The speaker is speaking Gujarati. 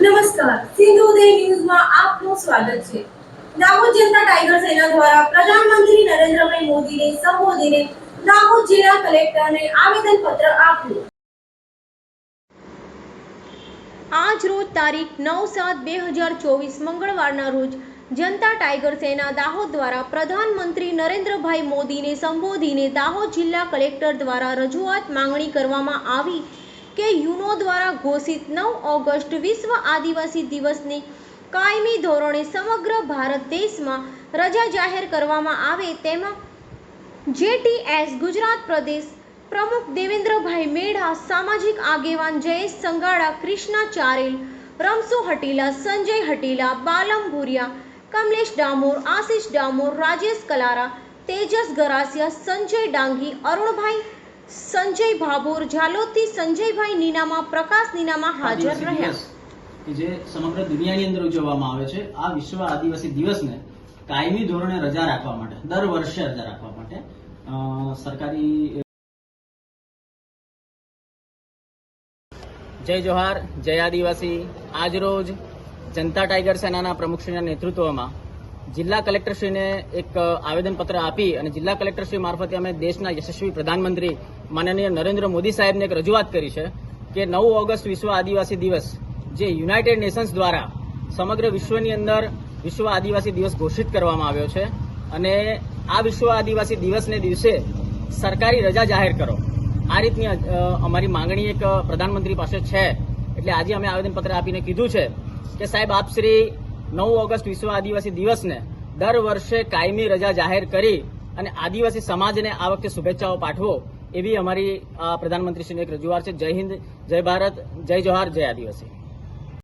નમસ્કાર. સિંધુ ઉદય ન્યૂઝમાં આપનું સ્વાગત છે. દાહોદ જનતા ટાઈગર સેના દ્વારા પ્રધાનમંત્રી નરેન્દ્રભાઈ મોદીને સંબોધીને દાહોદ જિલ્લા કલેક્ટરને આવેદન પત્ર આપ્યું. આજ રોજ તારીખ નવ સાત બે હજાર ચોવીસ મંગળવારના રોજ જનતા ટાઈગર સેના દાહોદ દ્વારા પ્રધાનમંત્રી નરેન્દ્રભાઈ મોદીને સંબોધીને દાહોદ જિલ્લા કલેક્ટર દ્વારા રજૂઆત માંગણી કરવામાં આવી કે યુનો દ્વારા ઘોષિત નવ ઓગસ્ટ વિશ્વ આદિવાસી દિવસની કાયમી ધોરણે સમગ્ર ભારત દેશમાં રજા જાહેર કરવામાં આવે તેમાં જેટીએસ ગુજરાત પ્રદેશ પ્રમુખ દેવેન્દ્રભાઈ મેઢા, સામાજિક આગેવાન જયેશ સંગાડા, કૃષ્ણા ચારેલ રમસુ હટીલા, સંજય હટીલા, બાલમ ભુરિયા, કમલેશ ડામોર, આશિષ ડામોર, રાજેશ કલારા, તેજસ ગરાસિયા, સંજય ડાંગી, અરુણભાઈ સંજય ભાભોર ઝાલોદથી સંજયભાઈ નીનામા પ્રકાશ નીનામા હાજર રહ્યા. કે જે સમગ્ર દુનિયાની અંદર ઉજવવામાં આવે છે આ વિશ્વ આદિવાસી દિવસને કાયમી ધોરણે રજા રાખવા માટે દર વર્ષે રજા રાખવા માટે સરકારી જય જોહાર જય આદિવાસી. આજ રોજ જનતા ટાઈગર સેનાના પ્રમુખશ્રીના નેતૃત્વમાં જિલ્લા કલેક્ટરશ્રીને એક આવેદનપત્ર આપી અને જિલ્લા કલેક્ટરશ્રી મારફતે અમે દેશના યશસ્વી પ્રધાનમંત્રી માનનીય નરેન્દ્ર મોદી સાહેબને એક રજૂઆત કરી છે કે નવ ઓગસ્ટ વિશ્વ આદિવાસી દિવસ, જે યુનાઇટેડ નેશન્સ દ્વારા સમગ્ર વિશ્વની અંદર વિશ્વ આદિવાસી દિવસ ઘોષિત કરવામાં આવ્યો છે અને આ વિશ્વ આદિવાસી દિવસને દિવસે સરકારી રજા જાહેર કરો. આ રીતની અમારી માંગણી એક પ્રધાનમંત્રી પાસે છે. એટલે આજે અમે આવેદનપત્ર આપીને કીધું છે કે સાહેબ, આપ શ્રી નવ ઓગસ્ટ વિશ્વ આદિવાસી દિવસને દર વર્ષે કાયમી રજા જાહેર કરી અને આદિવાસી સમાજને આ વખતે શુભેચ્છાઓ પાઠવો એવી અમારી પ્રધાનમંત્રીશ્રીની એક રજૂઆત છે. જય હિન્દ, જય ભારત, જય જોહાર જય આદિવાસી.